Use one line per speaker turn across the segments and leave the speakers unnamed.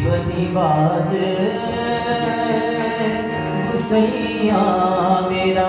जीवनी बाज गुसैया मेरा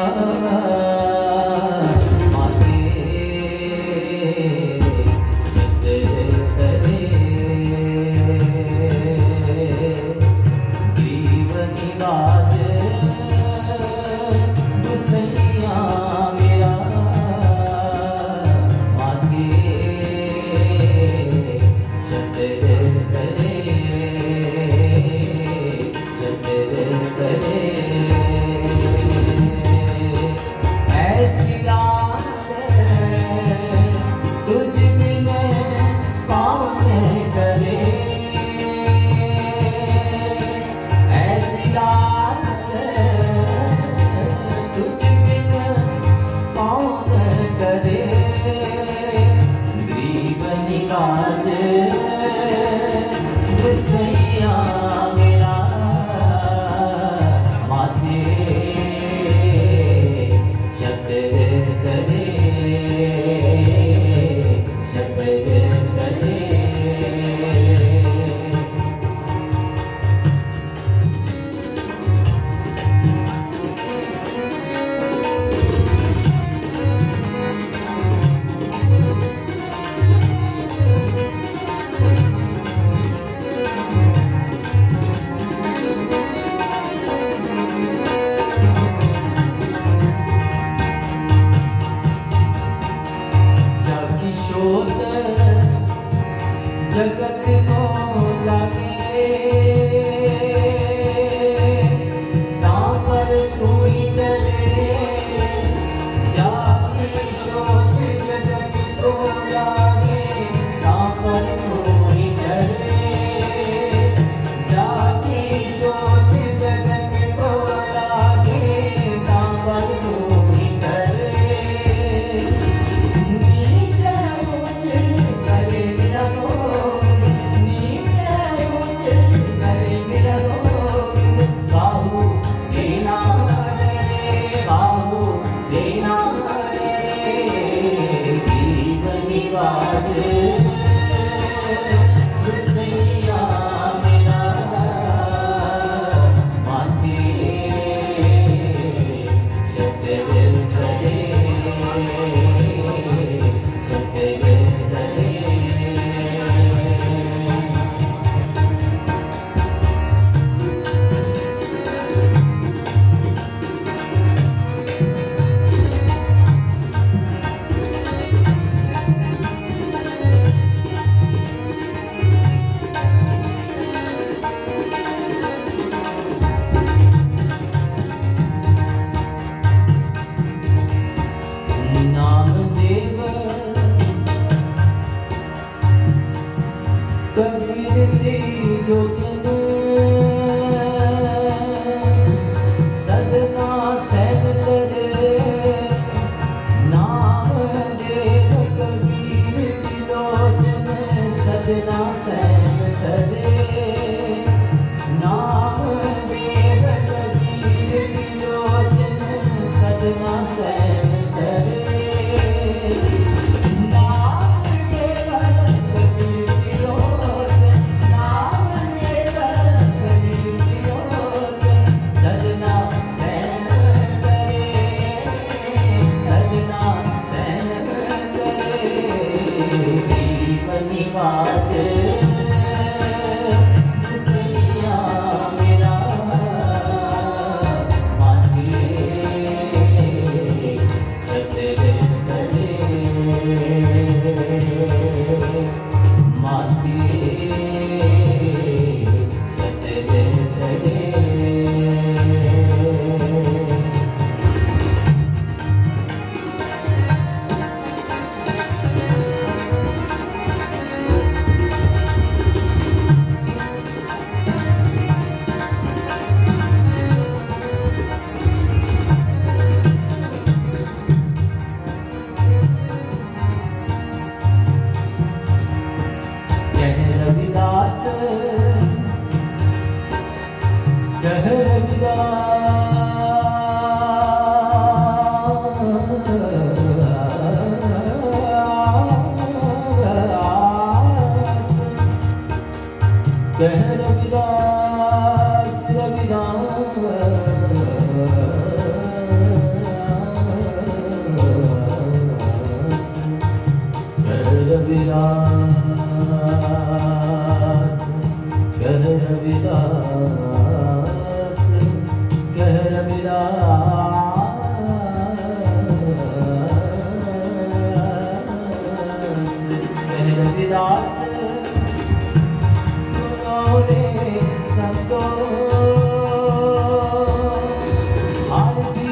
봐.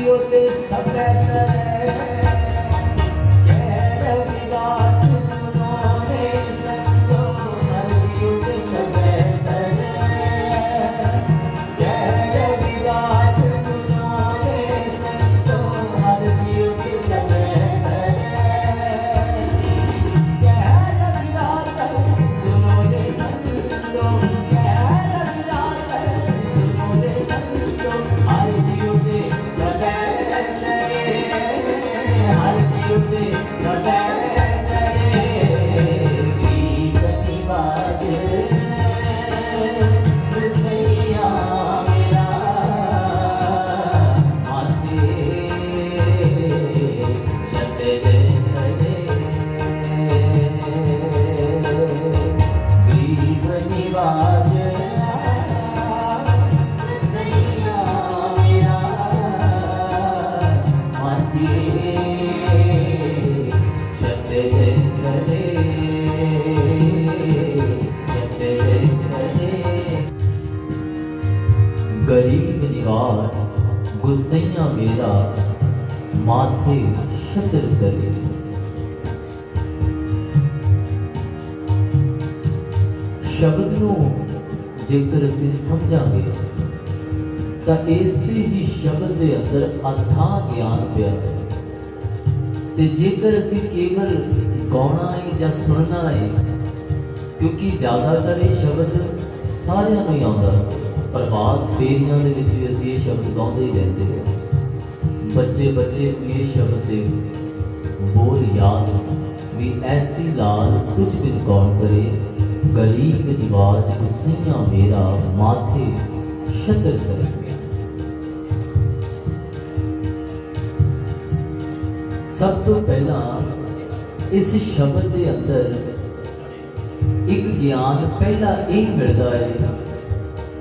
youth is suppressor ਗਰੀਬ ਨਿਵਾਰ ਗੁਸਈਆ ਮੇਰਾ ਮਾਥੇ ਸ਼ਤਰ ਕਰੇ। ਸ਼ਬਦ ਨੂੰ ਜੇਕਰ ਅਸੀਂ ਸਮਝਾਂਗੇ, ਤਾਂ ਇਸੇ ਹੀ ਸ਼ਬਦ ਦੇ ਅੰਦਰ ਅਥਾਹ ਗਿਆਨ ਪਿਆ ਹੈ। ਤੇ ਜੇਕਰ ਅਸੀਂ ਕੇਵਲ ਗਾਉਣਾ ਹੈ ਜਾਂ ਸੁਣਨਾ ਹੈ, ਕਿਉਂਕਿ ਜ਼ਿਆਦਾਤਰ ਇਹ ਸ਼ਬਦ ਸਾਰਿਆਂ ਨੂੰ ਹੀ ਆਉਂਦਾ ਪ੍ਰਭਾਤ ਫੇਰੀਆਂ ਦੇ ਵਿੱਚ ਵੀ ਅਸੀਂ ਇਹ ਸ਼ਬਦ ਗਾਉਂਦੇ ਹੀ ਰਹਿੰਦੇ ਹਾਂ। ਬੱਚੇ ਬੱਚੇ, ਇਹ ਸ਼ਬਦ ਦੇ ਬੋਲ ਯਾਦ ਵੀ ਐਸੀ ਲਾਲ ਕੁਝ ਬਿਨ ਕੌਣ ਕਰੇ। ਗਰੀਬ ਨਿਵਾਜ ਗੁਸਈਆਂ ਮੇਰਾ ਮਾਥੇ ਸ਼ਤਰ ਕਰੇ। ਸਭ ਤੋਂ ਪਹਿਲਾਂ ਇਸ ਸ਼ਬਦ ਦੇ ਅੰਦਰ ਇੱਕ ਗਿਆਨ ਪਹਿਲਾ ਇਹ ਮਿਲਦਾ ਹੈ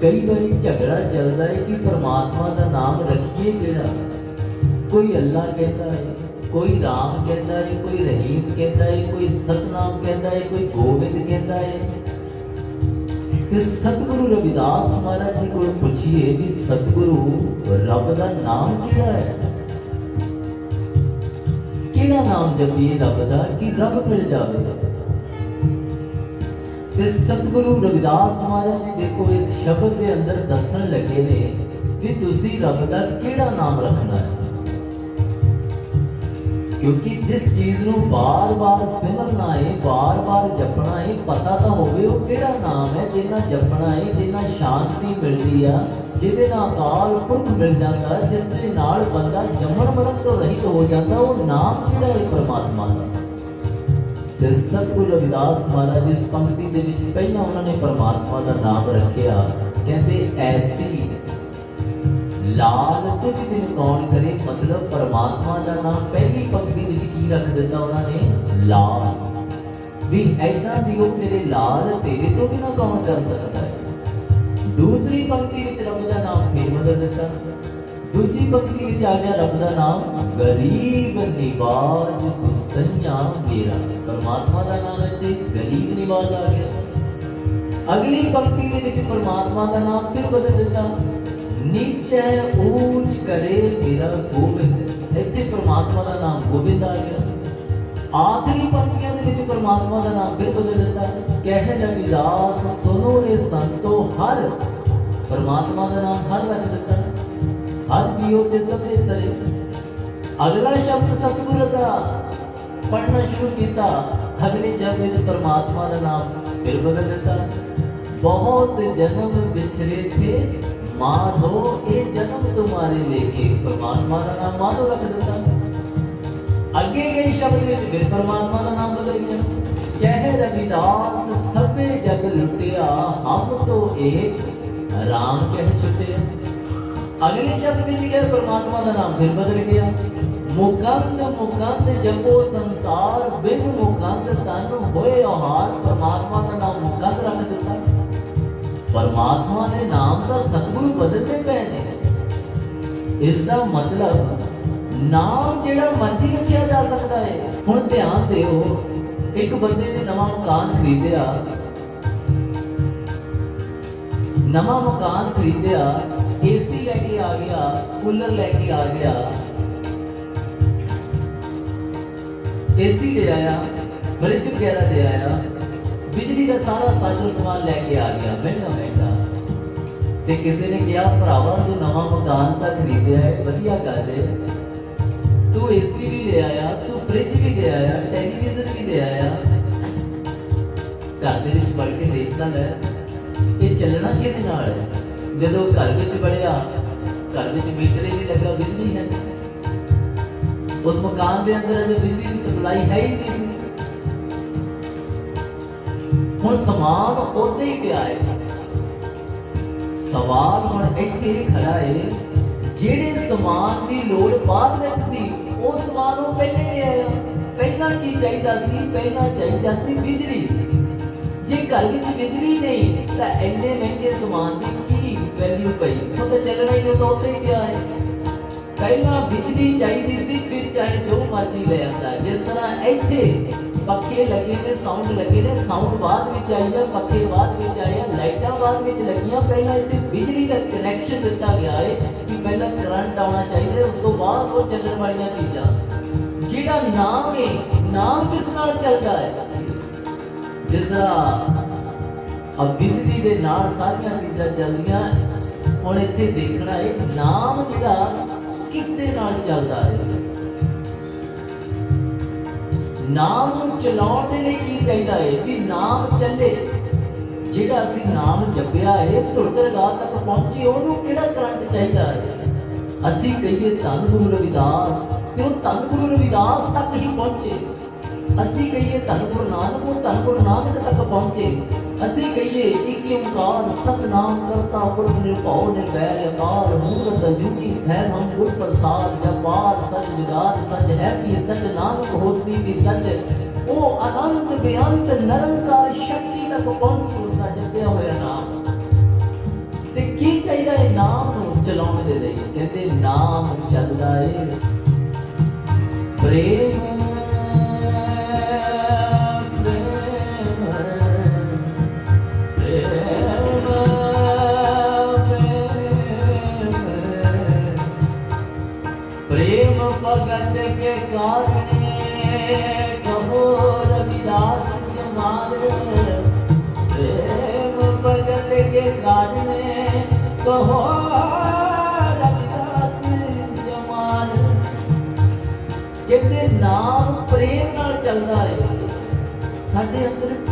ਕਈ ਵਾਰੀ ਝਗੜਾ ਚੱਲਦਾ ਹੈ ਕਿ ਪਰਮਾਤਮਾ ਦਾ ਨਾਮ ਰੱਖੀਏ ਕਿਹੜਾ? ਕੋਈ ਅੱਲਾ ਕਹਿੰਦਾ ਹੈ ਕੋਈ ਰਾਮ ਕਹਿੰਦਾ ਹੈ ਕੋਈ ਰਹੀਮ ਕਹਿੰਦਾ ਹੈ ਕੋਈ ਸਤਨਾਮ ਕਹਿੰਦਾ ਹੈ ਕੋਈ ਗੋਬਿੰਦ ਕਹਿੰਦਾ ਹੈ ਤੇ ਸਤਿਗੁਰੂ ਰਵਿਦਾਸ ਮਹਾਰਾਜ ਜੀ ਕੋਲ ਪੁੱਛੀਏ ਵੀ ਸਤਿਗੁਰੂ, ਰੱਬ ਦਾ ਨਾਮ ਕਿਹੜਾ ਹੈ ਕਿਹੜਾ ਨਾਮ ਜਪੀਏ ਰੱਬ ਦਾ ਕਿ ਰੱਬ ਮਿਲ ਜਾਵੇ? ਤੇ ਸਤਿਗੁਰੂ ਰਵਿਦਾਸ ਮਹਾਰਾਜ ਜੀ ਦੇਖੋ, ਇਸ ਸ਼ਬਦ ਦੇ ਅੰਦਰ ਦੱਸਣ ਲੱਗੇ ਨੇ ਕਿ ਤੁਸੀਂ ਰੱਬ ਦਾ ਕਿਹੜਾ ਨਾਮ ਰੱਖਣਾ ਹੈ? ਕਿਉਂਕਿ ਜਿਸ ਚੀਜ਼ ਨੂੰ ਬਾਰ-ਬਾਰ ਸਿਮਰਨਾ ਹੈ ਬਾਰ-ਬਾਰ ਜਪਣਾ ਹੈ ਪਤਾ ਤਾਂ ਹੋਵੇ ਉਹ ਕਿਹੜਾ ਨਾਮ ਹੈ ਜਿੰਨਾ ਜਪਣਾ ਹੈ ਜਿੰਨਾ ਸ਼ਾਂਤੀ ਮਿਲਦੀ ਆ, ਜਿਹਦੇ ਨਾਲ ਕਾਲ ਪੁਰਖ ਮਿਲ ਜਾਂਦਾ, ਜਿਸ ਦੇ ਨਾਲ ਬੰਦਾ ਜੰਮਣ ਮਰਨ ਤੋਂ ਰਹਿਤ ਹੋ ਜਾਂਦਾ, ਉਹ ਨਾਮ ਕਿਹੜਾ ਹੈ ਪਰਮਾਤਮਾ ਦਾ? ਤੇ ਸਤਿਗੁਰੂ ਰਵਿਦਾਸ ਮਹਾਰਾਜ ਇਸ ਪੰਕਤੀ ਦੇ ਵਿੱਚ ਪਹਿਲਾਂ ਉਹਨਾਂ ਨੇ ਪਰਮਾਤਮਾ ਦਾ ਨਾਮ ਰੱਖਿਆ। ਕਹਿੰਦੇ, ਐਸੀ ਲਾਲ ਤੁਝ ਬਿਨ ਕੌਣ ਕਰੇ? ਮਤਲਬ ਪਰਮਾਤਮਾ ਦਾ ਨਾਮ ਪਹਿਲੀ ਪੰਕਤੀ ਵਿੱਚ ਕੀ ਰੱਖ ਦਿੱਤਾ ਉਹਨਾਂ ਨੇ? ਲਾਲ। ਵੀ ਐਦਾਂ ਦੀ ਉਹ ਤੇਰੇ ਲਾਲ ਤੇਰੇ ਤੋਂ ਬਿਨਾ ਕੌਣ ਕਰ ਸਕਦਾ ਹੈ? ਦੂਸਰੀ ਪੰਕਤੀ ਵਿੱਚ ਰੱਬ ਦਾ ਨਾਮ ਫੇਰ ਬਦਲ ਦਿੱਤਾ। ਦੂਜੀ ਪੰਕਤੀ ਵਿੱਚ ਆ ਗਿਆ ਰੱਬ ਦਾ ਨਾਮ, ਗਰੀਬ ਨਿਵਾਜ ਗੁਸਈਆ ਮੇਰਾ। ਪਰਮਾਤਮਾ ਦਾ ਨਾਮ ਹੈ ਤੇ ਗਰੀਬ ਨਿਵਾਜ ਆ ਗਿਆ। ਅਗਲੀ ਪੰਕਤੀ ਦੇ ਵਿੱਚ ਪਰਮਾਤਮਾ ਦਾ ਨਾਮ ਫਿਰ ਬਦਲ ਦਿੱਤਾ। ਨੀਚੇ ਉੱਚ ਕਰੇ ਮੇਰਾ ਗੋਬਿੰਦ। ਇੱਥੇ ਪਰਮਾਤਮਾ ਦਾ ਨਾਮ ਗੋਬਿੰਦ ਆ ਗਿਆ। ਆਖਰੀ ਪੰਕਤੀਆਂ ਦੇ ਵਿੱਚ ਪਰਮਾਤਮਾ ਦਾ ਨਾਮ ਫਿਰ ਬਦਲ ਦਿੱਤਾ। ਕਹਿ ਲਵਿਦਾਸ ਸੁਨੋ ਨੇ ਸੰਤੋ ਹਰ। ਪਰਮਾਤਮਾ ਦਾ ਨਾਮ ਹਰ ਰੱਖ ਦਿੱਤਾ। ਹਰ ਜੀਉ ਤੇ ਸਭੇ ਸਰੇ ਅਗਲਾ ਸ਼ਬਦ ਸਤਿਗੁਰ ਦਾ ਪੜਨਾ ਸ਼ੁਰੂ ਕੀਤਾ ਅਗਲੇ ਸ਼ਬਦ ਵਿੱਚ ਪਰਮਾਤਮਾ ਦਾ ਨਾਮ ਫਿਰ ਬਦਲ ਦਿੱਤਾ ਬਹੁਤ ਜਨਮ ਵਿਛੜੇ ਥੇ ਮਾਧੋ ਇਹ ਜਨਮ ਤੁਮਾਰੇ ਲੇਕੇ ਪਰਮਾਤਮਾ ਦਾ ਨਾਮ ਮਾਧੋ ਰੱਖ ਦਿੱਤਾ ਅੱਗੇ ਗਏ ਸ਼ਬਦ ਵਿੱਚ ਫਿਰ ਪਰਮਾਤਮਾ ਦਾ ਨਾਮ ਬਦਲ ਗਿਆ ਕਹਿ ਰਵਿਦਾਸ ਸਭੇ ਜਗ ਲੁੱਟਿਆ ਹਮ ਤੋਂ ਏਕ ਰਾਮ ਕਹਿ ਛੁੱਟਿਆ ਅਗਲੇ ਸ਼ਬਦ ਵਿੱਚ ਗਿਆ ਪਰਮਾਤਮਾ ਦਾ ਨਾਮ ਫਿਰ ਬਦਲ ਗਿਆ ਮੁਕੰਦ ਮੁਕੰਦ ਜਪੋ ਸੰਸਾਰ ਬਿਨ ਮੁਕੰਦ ਤਨ ਹੋਏ ਆਹਾਰ ਪਰਮਾਤਮਾ ਦਾ ਨਾਮ ਮੁਕੰਦ ਰੱਖ ਦਿੱਤਾ ਪਰਮਾਤਮਾ ਦੇ ਨਾਮ ਦਾ ਸਤਿਗੁਰੂ ਬਦਲਦੇ ਪਏ ਨੇ ਇਸ ਦਾ ਮਤਲਬ ਨਾਮ ਜਿਹੜਾ ਮਰਜ਼ੀ ਰੱਖਿਆ ਜਾ ਸਕਦਾ ਹੈ ਹੁਣ ਧਿਆਨ ਦਿਓ ਇੱਕ ਬੰਦੇ ਨੇ ਨਵਾਂ ਮਕਾਨ ਖਰੀਦਿਆ ਨਵਾਂ ਮਕਾਨ ਖਰੀਦਿਆ ਏਸੀ ਲੈ ਕੇ ਆ ਗਿਆ ਕੂਲਰ ਲੈ ਕੇ ਆ ਗਿਆ ਏਸੀ ਲੈ ਆਇਆ ਫਰਿੱਜ ਵਗੈਰਾ ਲੈ ਆਇਆ ਬਿਜਲੀ ਦਾ ਸਾਰਾ ਸਾਜੋ ਸਮਾਨ ਲੈ ਕੇ ਆ ਗਿਆ ਮਹਿੰਗਾ ਮਹਿੰਗਾ ਤੇ ਕਿਸੇ ਨੇ ਕਿਹਾ ਭਰਾਵਾ ਤੂੰ ਨਵਾਂ ਮਕਾਨ ਤਾਂ ਖਰੀਦਿਆ ਹੈ ਵਧੀਆ ਗੱਲ ਹੈ ਤੂੰ ਏਸੀ ਵੀ ਲੈ ਆਇਆ ਤੂੰ ਫ੍ਰਿਜ ਵੀ ਲੈ ਆਇਆ ਟੈਲੀਵਿਜ਼ਨ ਵੀ ਲੈ ਆਇਆ ਘਰ ਦੇ ਵਿੱਚ ਵੜ ਕੇ ਦੇਖਦਾ ਲੈ ਇਹ ਚੱਲਣਾ ਕਿਹਦੇ ਨਾਲ ਹੈ ਜਦੋਂ ਘਰ ਵਿੱਚ ਵੜਿਆ, ਘਰ ਵਿੱਚ ਮੀਟਰ ਹੀ ਲੱਗਾ, ਬਿਜਲੀ ਹੈ। ਉਸ ਮਕਾਨ ਦੇ ਅੰਦਰ ਅਜੇ ਬਿਜਲੀ ਦੀ ਸਪਲਾਈ ਹੈ ਹੀ ਨਹੀਂ ਸੀ। ਹੁਣ ਸਮਾਨ ਉੱਥੇ ਹੀ ਪਿਆ ਹੈ। ਸਵਾਲ ਹੁਣ ਇੱਥੇ ਖੜਾ ਹੈ, ਜਿਹੜੇ ਸਮਾਨ ਦੀ ਲੋੜ ਬਾਅਦ ਵਿੱਚ ਸੀ, ਉਹ ਸਮਾਨ ਉਹ ਪਹਿਲੇ ਲੈ ਆਇਆ ਪਹਿਲਾਂ ਕੀ ਚਾਹੀਦਾ ਸੀ? ਪਹਿਲਾਂ ਚਾਹੀਦਾ ਸੀ ਬਿਜਲੀ। ਜੇ ਘਰ ਵਿੱਚ ਬਿਜਲੀ ਨਹੀਂ, ਤਾਂ ਇੰਨੇ ਮਹਿੰਗੇ ਸਮਾਨ ਦੀ ਕੀ ਵੈਲਿਊ ਪਈ। ਉਹ ਤਾਂ ਚੱਲਣਾ ਹੀ ਉਹ ਤਾਂ ਉੱਤੇ ਹੀ ਪਿਆ ਹੈ। ਪਹਿਲਾਂ ਬਿਜਲੀ ਚਾਹੀਦੀ ਸੀ, ਫਿਰ ਚਾਹੇ ਜੋ ਮਰਜ਼ੀ ਲੈ ਆਂਦਾ। ਜਿਸ ਤਰ੍ਹਾਂ ਇੱਥੇ ਪੱਖੇ ਲੱਗੇ ਨੇ ਸਾਊਂਡ ਲੱਗੇ ਨੇ ਸਾਊਂਡ ਬਾਅਦ ਵਿੱਚ ਆਈ ਆ, ਪੱਖੇ ਬਾਅਦ ਵਿੱਚ ਆਏ ਆ, ਲਾਈਟਾਂ ਬਾਅਦ ਵਿੱਚ ਲੱਗੀਆਂ। ਪਹਿਲਾਂ ਇੱਥੇ ਬਿਜਲੀ ਦਾ ਕਨੈਕਸ਼ਨ ਦਿੱਤਾ ਗਿਆ ਹੈ ਕਿ ਪਹਿਲਾਂ ਕਰੰਟ ਆਉਣਾ ਚਾਹੀਦਾ, ਉਸ ਤੋਂ ਬਾਅਦ ਉਹ ਚੱਲਣ ਵਾਲੀਆਂ ਚੀਜ਼ਾਂ। ਜਿਹੜਾ ਨਾਮ ਹੈ ਨਾਮ ਕਿਸ ਨਾਲ ਚੱਲਦਾ ਹੈ? ਜਿਸ ਤਰ੍ਹਾਂ ਅਬ ਬਿਜਲੀ ਦੇ ਨਾਲ ਸਾਰੀਆਂ ਚੀਜ਼ਾਂ ਚੱਲਦੀਆਂ ਹੁਣ ਇੱਥੇ ਦੇਖਣਾ ਹੈ, ਨਾਮ ਜਿਹੜਾ ਕਿਸ ਦੇ ਨਾਲ ਚੱਲਦਾ ਹੈ? ਨਾਮ ਨੂੰ ਚਲਾਉਣ ਦੇ ਲਈ ਕੀ ਚਾਹੀਦਾ ਹੈ? ਕਿ ਨਾਮ ਚੱਲੇ, ਜਿਹੜਾ ਅਸੀਂ ਨਾਮ ਜਪਿਆ ਹੈ ਧੁਰਦਰਗਾਹ ਤੱਕ ਪਹੁੰਚੇ, ਉਹਨੂੰ ਕਿਹੜਾ ਕਰੰਟ ਚਾਹੀਦਾ ਹੈ? ਅਸੀਂ ਕਹੀਏ ਧੰਨ ਗੁਰੂ ਰਵਿਦਾਸ ਤੇ ਉਹ ਧੰਨ ਗੁਰੂ ਰਵਿਦਾਸ ਤੱਕ ਹੀ ਪਹੁੰਚੇ? ਅਸੀਂ ਕਹੀਏ ਧੰਨ ਗੁਰੂ ਨਾਨਕ, ਉਹ ਧੰਨ ਗੁਰੂ ਨਾਨਕ ਤੱਕ ਪਹੁੰਚੇ। ਅਸੀਂ ਕਹੀਏ ਇੱਕ ਓੰਕਾਰ, ਸਤਨਾਮ ਕਰਤਾ ਪੁਰਖ ਨਿਰਭਉ ਨਿਰਵੈਰ ਅਕਾਲ ਮੂਰਤ ਜੁਗੀ ਸਹਿ ਹਮ ਗੁਰ ਪ੍ਰਸਾਦ ਜਪਾਰ ਸਚ ਜੁਗਾਦ ਸਚ ਹੈ ਵੀ ਸਚ, ਨਾਨਕ ਹੋਸੀ ਵੀ ਸਚ। ਉਹ ਅਨੰਤ ਬੇਅੰਤ ਨਿਰੰਕਾਰ ਸ਼ਕਤੀ ਤੱਕ ਪਹੁੰਚੀ, ਉਸ ਦਾ ਜਪਿਆ ਹੋਇਆ ਨਾਮ। ਤੇ ਕੀ ਚਾਹੀਦਾ ਹੈ ਨਾਮ ਨੂੰ ਚਲਾਉਣ ਦੇ ਲਈ? ਕਹਿੰਦੇ ਨਾਮ ਚੱਲਦਾ ਏ। ਪ੍ਰੇਮ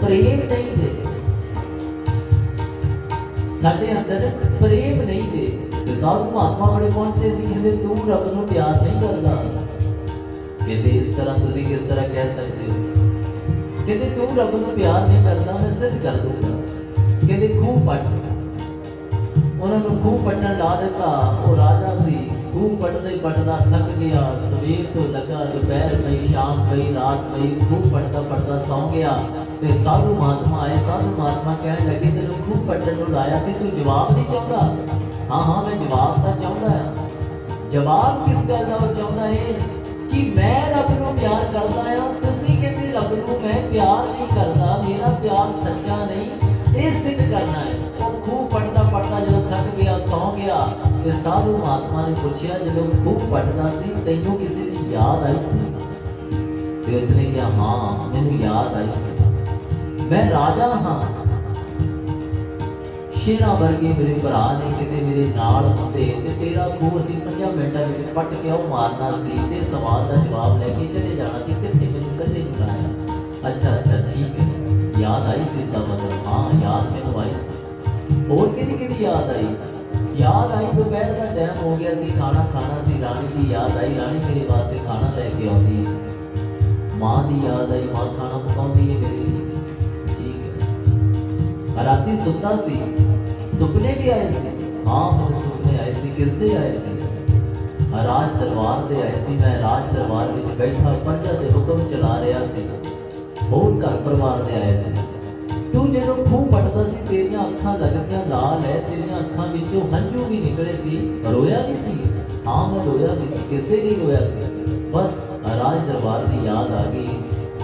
ਪ੍ਰੇਮ ਨਹੀਂ ਜੇ ਸਾਡੇ ਅੰਦਰ ਪ੍ਰੇਮ ਨਹੀਂ ਜੇ ਤੇ ਸਾਧੂ ਮਹਾਤਮਾ ਬੜੇ ਪਹੁੰਚੇ ਸੀ, ਕਹਿੰਦੇ ਤੂੰ ਰੱਬ ਨੂੰ ਪਿਆਰ ਨਹੀਂ ਕਰਦਾ। ਕਹਿੰਦੇ ਇਸ ਤਰ੍ਹਾਂ ਤੁਸੀਂ ਕਿਸ ਤਰ੍ਹਾਂ ਕਹਿ ਸਕਦੇ ਹੋ। ਕਹਿੰਦੇ ਤੂੰ ਰੱਬ ਨੂੰ ਪਿਆਰ ਨਹੀਂ ਕਰਦਾ, ਮੈਂ ਸਿੱਧ ਕਰ ਦੂੰਗਾ। ਕਹਿੰਦੇ ਖੂਹ ਪੱਟ। ਉਹਨਾਂ ਨੂੰ ਖੂਹ ਪੱਟਣ ਲਾ ਦਿੱਤਾ। ਉਹ ਰਾਜਾ ਸੀ, ਖੂਹ ਪੱਟਦੇ ਹੀ ਪੱਟਦਾ ਥੱਕ ਗਿਆ। ਸਵੇਰ ਤੋਂ ਲੱਗਾ ਦੁਪਹਿਰ ਪਈ, ਸ਼ਾਮ ਪਈ, ਰਾਤ ਪਈ, ਖੂਹ ਪੱਟਦਾ ਪੱਟਦਾ ਸੌਂ ਗਿਆ। ਤੇ ਸਾਧੂ ਮਹਾਤਮਾ ਆਏ ਸਾਧੂ ਮਹਾਤਮਾ ਕਹਿਣ ਲੱਗੇ, ਤੈਨੂੰ ਖੂਹ ਪੱਟਣ ਨੂੰ ਲਾਇਆ ਸੀ, ਤੂੰ ਜਵਾਬ ਨਹੀਂ ਚਾਹੁੰਦਾ? ਹਾਂ ਹਾਂ, ਮੈਂ ਜਵਾਬ ਤਾਂ ਚਾਹੁੰਦਾ ਹਾਂ। ਜਵਾਬ ਕਿਸ ਗੱਲ ਦਾ ਉਹ ਚਾਹੁੰਦਾ ਹੈ ਕਿ ਮੈਂ ਰੱਬ ਨੂੰ ਪਿਆਰ ਕਰਦਾ ਹਾਂ ਤੁਸੀਂ ਕਹਿੰਦੇ ਰੱਬ ਨੂੰ ਮੈਂ ਪਿਆਰ ਨਹੀਂ ਕਰਦਾ, ਮੇਰਾ ਪਿਆਰ ਸੱਚਾ ਨਹੀਂ, ਇਹ ਸਿੱਧ ਕਰਨਾ ਹੈ ਉਹ ਖੂਹ ਪੜਦਾ ਪੜਦਾ ਜਦੋਂ ਥੱਕ ਗਿਆ, ਸੌਂ ਗਿਆ ਤੇ ਸਾਧੂ ਮਹਾਤਮਾ ਨੇ ਪੁੱਛਿਆ, ਜਦੋਂ ਖੂਹ ਪੜਦਾ ਸੀ, ਤੈਨੂੰ ਕਿਸੇ ਦੀ ਯਾਦ ਆਈ ਸੀ? ਤੇ ਉਸਨੇ ਕਿਹਾ, ਹਾਂ, ਮੈਨੂੰ ਯਾਦ ਆਈ ਸੀ। ਮੈਂ ਰਾਜਾ ਹਾਂ। ਸ਼ੇਰਾਂ ਵਰਗੇ ਮੇਰੇ ਭਰਾ ਨੇ ਕਿਤੇ ਮੇਰੇ ਨਾਲ ਹੁੰਦੇ, ਤੇ ਤੇਰਾ ਖੂਹ ਅਸੀਂ 5 ਮਿੰਟਾਂ ਵਿੱਚ ਪੱਟ ਕੇ ਉਹ ਮਾਰਨਾ ਸੀ ਤੇ ਸਵਾਲ ਦਾ ਜਵਾਬ ਲੈ ਕੇ ਚਲੇ ਜਾਣਾ ਸੀ ਕਿੱਥੇ ਮੈਨੂੰ ਕਦੇ ਨਹੀਂ ਲਾਇਆ ਅੱਛਾ ਅੱਛਾ, ਠੀਕ ਹੈ। ਯਾਦ ਆਈ ਸੀ ਇਸ ਦਾ ਮਤਲਬ, ਹਾਂ, ਯਾਦ ਮੈਨੂੰ ਆਈ ਸੀ। ਹੋਰ ਕਿਹਦੀ ਕਿਹਦੀ ਯਾਦ ਆਈ? ਯਾਦ ਆਈ ਦੁਪਹਿਰ ਦਾ ਟਾਈਮ ਹੋ ਗਿਆ ਸੀ, ਖਾਣਾ ਖਾਣਾ ਸੀ, ਰਾਣੀ ਦੀ ਯਾਦ ਆਈ, ਰਾਣੀ ਮੇਰੇ ਵਾਸਤੇ ਖਾਣਾ ਲੈ ਕੇ ਆਉਂਦੀ ਹੈ। ਮਾਂ ਦੀ ਯਾਦ ਆਈ, ਮਾਂ ਖਾਣਾ ਪਕਾਉਂਦੀ ਹੈ ਮੇਰੇ ਰਾਤੀ ਸੁੱਤਾ ਸੀ ਸੁਪਨੇ ਵੀ ਆਏ ਸੀ ਹਾਂ ਹੁਣ ਸੁਪਨੇ ਆਏ ਸੀ ਕਿਸ ਦੇ ਆਏ ਸੀ ਰਾਜ ਦਰਬਾਰ ਦੇ ਆਏ ਸੀ ਮੈਂ ਰਾਜ ਦਰਬਾਰ ਵਿੱਚ ਬੈਠਾ ਪੰਜਾ ਦੇ ਹੁਕਮ ਚਲਾ ਰਿਹਾ ਸੀ ਹੋਰ ਘਰ ਪਰਿਵਾਰ ਦੇ ਆਏ ਸੀ ਤੂੰ ਜਦੋਂ ਖੂਹ ਪਟਦਾ ਸੀ ਤੇਰੀਆਂ ਅੱਖਾਂ ਲੱਗਦੀਆਂ ਲਾਲ ਹੈ ਤੇਰੀਆਂ ਅੱਖਾਂ ਵਿੱਚੋਂ ਹੰਝੂ ਵੀ ਨਿਕਲੇ ਸੀ ਰੋਇਆ ਵੀ ਸੀ ਹਾਂ ਮੈਂ ਰੋਇਆ ਵੀ ਸੀ ਕਿਸ ਦੇ ਲਈ ਰੋਇਆ ਸੀ ਬਸ ਰਾਜ ਦਰਬਾਰ ਦੀ ਯਾਦ ਆ ਗਈ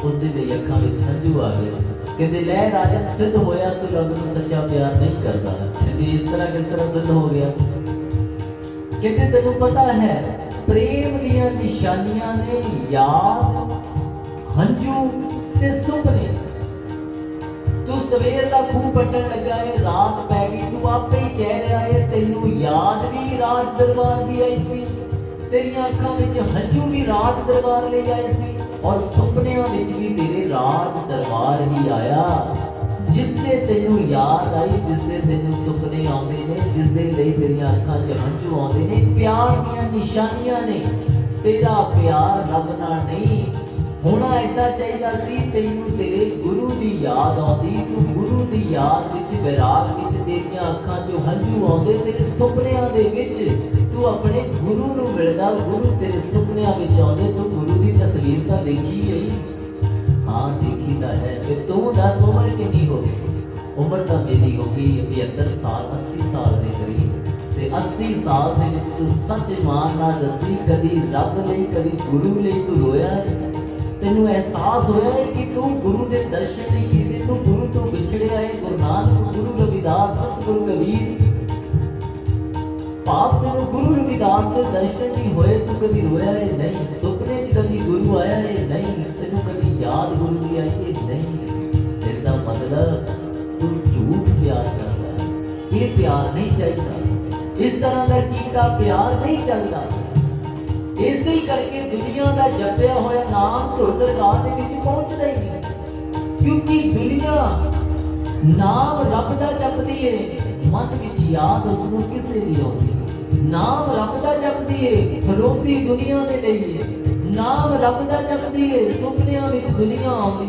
ਉਸ ਦੇ ਲਈ ਅੱਖਾਂ ਵਿੱਚ ਹੰਝੂ ਆ ਗਏ ਕਹਿੰਦੇ ਲੈ ਰਾਜਨ ਸਿੱਧ ਹੋਇਆ ਤੂੰ ਰੱਬ ਨੂੰ ਸੱਚਾ ਪਿਆਰ ਨਹੀਂ ਕਰਦਾ। ਕਹਿੰਦੇ ਇਸ ਤਰ੍ਹਾਂ ਕਿਸ ਤਰ੍ਹਾਂ ਸਿੱਧ ਹੋ ਗਿਆ? ਕਹਿੰਦੇ ਤੈਨੂੰ ਪਤਾ ਹੈ, ਪ੍ਰੇਮ ਦੀਆਂ ਨਿਸ਼ਾਨੀਆਂ ਨੇ ਯਾਦ, ਹੰਝੂ ਤੇ ਸੁਪਨੇ। ਤੂੰ ਸਵੇਰ ਦਾ ਖੂਹ ਪੱਟਣ ਲੱਗਾ ਏ, ਰਾਤ ਪੈ ਗਈ, ਤੂੰ ਆਪੇ ਹੀ ਕਹਿ ਰਿਹਾ ਏ, ਤੈਨੂੰ ਯਾਦ ਵੀ ਰਾਜ ਦਰਬਾਰ ਦੀ ਆਈ ਸੀ। ਤੇਰੀਆਂ ਅੱਖਾਂ ਵਿੱਚ ਹੰਝੂ ਵੀ ਰਾਜ ਦਰਬਾਰ ਲਈ ਆਏ ਸੀ। ਔਰ ਸੁਪਨਿਆਂ ਵਿੱਚ ਵੀ ਤੇਰੇ ਰਾਜ ਦਰਬਾਰ ਹੀ ਆਇਆ ਜਿਸ ਦੇ ਤੈਨੂੰ ਯਾਦ ਆਈ ਜਿਸ ਦੇ ਤੈਨੂੰ ਸੁਪਨੇ ਆਉਂਦੇ ਨੇ ਜਿਸ ਦੇ ਲਈ ਤੇਰੀਆਂ ਅੱਖਾਂ 'ਚ ਹੰਝੂ ਆਉਂਦੇ ਨੇ ਪਿਆਰ ਦੀਆਂ ਨਿਸ਼ਾਨੀਆਂ ਨੇ ਤੇਰਾ ਪਿਆਰ ਰੱਬ ਨਾਲ ਨਹੀਂ ਹੋਣਾ ਏਦਾਂ ਚਾਹੀਦਾ ਸੀ ਤੈਨੂੰ ਤੇਰੇ ਗੁਰੂ ਦੀ ਯਾਦ ਆਉਂਦੀ ਤੂੰ ਗੁਰੂ ਦੀ ਯਾਦ ਵਿੱਚ ਵਿਰਾਗ ਵਿੱਚ ਤੇਰੀਆਂ ਅੱਖਾਂ 'ਚੋਂ ਹੰਝੂ ਆਉਂਦੇ ਤੇਰੇ ਸੁਪਨਿਆਂ ਦੇ ਵਿੱਚ ਤੂੰ ਆਪਣੇ ਗੁਰੂ ਨੂੰ ਮਿਲਦਾ, ਗੁਰੂ ਤੇਰੇ ਸੁਪਨਿਆਂ ਵਿੱਚ ਆਉਂਦੇ, ਤੂੰ ਗੁਰੂ ਦੀ ਤਸਵੀਰ ਤਾਂ ਦੇਖੀ ਹੀ ਹਾਂ, ਦੇਖੀ ਤਾਂ ਹੈ, ਤੇ ਤੂੰ ਦੱਸ ਉਮਰ ਕਿੰਨੀ ਹੋ ਗਈ? ਉਮਰ ਤਾਂ ਮੇਰੀ ਹੋ ਗਈ 75 ਸਾਲ 80 ਸਾਲ ਦੇ ਕਰੀਬ। ਤੇ 80 ਸਾਲ ਦੇ ਵਿੱਚ ਤੂੰ ਸੱਚ ਇਮਾਨ ਨਾਲ ਦੱਸੀ, ਕਦੀ ਰੱਬ ਲਈ, ਕਦੀ ਗੁਰੂ ਲਈ ਤੂੰ ਰੋਇਆ ਤੈਨੂੰ ਅਹਿਸਾਸ ਹੋਇਆ ਹੈ ਕਿ ਤੂੰ ਗੁਰੂ ਦੇ ਦਰਸ਼ਨ ਨਹੀਂ ਕੀਤੇ, ਤੂੰ ਗੁਰੂ ਤੋਂ ਵਿਛੜਿਆ ਹੈ? ਗੁਰੂ ਨਾਨਕ, ਗੁਰੂ ਰਵਿਦਾਸ ਸਤਿਗੁਰੂ ਕਬੀਰ ਪਾਪ ਤੈਨੂੰ ਗੁਰੂ ਰਵਿਦਾਸ ਦੇ ਦਰਸ਼ਨ ਨਹੀਂ ਹੋਏ, ਤੂੰ ਕਦੀ ਰੋਇਆ ਹੈ ਨਹੀਂ? ਸੁਪਨੇ 'ਚ ਕਦੀ ਗੁਰੂ ਆਇਆ ਹੈ ਨਹੀਂ? ਤੈਨੂੰ ਕਦੀ ਯਾਦ ਗੁਰੂ ਦੀ ਆਈ ਹੈ ਨਹੀਂ? ਇਸ ਦਾ ਮਤਲਬ ਤੂੰ ਝੂਠ ਪਿਆਰ ਕਰਦਾ ਹੈ। ਇਹ ਪਿਆਰ ਨਹੀਂ ਚਾਹੀਦਾ। ਇਸ ਤਰ੍ਹਾਂ ਦਾ ਕੀਤਾ ਪਿਆਰ ਨਹੀਂ ਚੱਲਦਾ? ਇਸੇ ਹੀ ਕਰਕੇ ਦੁਨੀਆ ਦਾ ਜਪਿਆ ਹੋਇਆ ਨਾਮ ਧੁਰ ਦਰਗਾਹ ਦੇ ਵਿੱਚ ਪਹੁੰਚਦਾ ਹੀ ਨਹੀਂ। ਕਿਉਂਕਿ ਦੁਨੀਆ ਨਾਮ ਰੱਬ ਦਾ ਜਪਦੀ ਏ। ਮਨ ਵਿੱਚ ਯਾਦ ਉਸ ਨੂੰ ਕਿਸੇ ਦੀ ਆਉਂਦੀ ਨਾਮ ਰੱਬ ਦਾ ਜਪਦੀ ਏ, ਰੋਂਦੀ ਦੁਨੀਆ ਦੇ ਲਈ। ਨਾਮ ਰੱਬ ਦਾ ਜਪਦੀ ਏ, ਸੁਪਨਿਆਂ ਵਿੱਚ ਦੁਨੀਆ ਆਉਂਦੀ।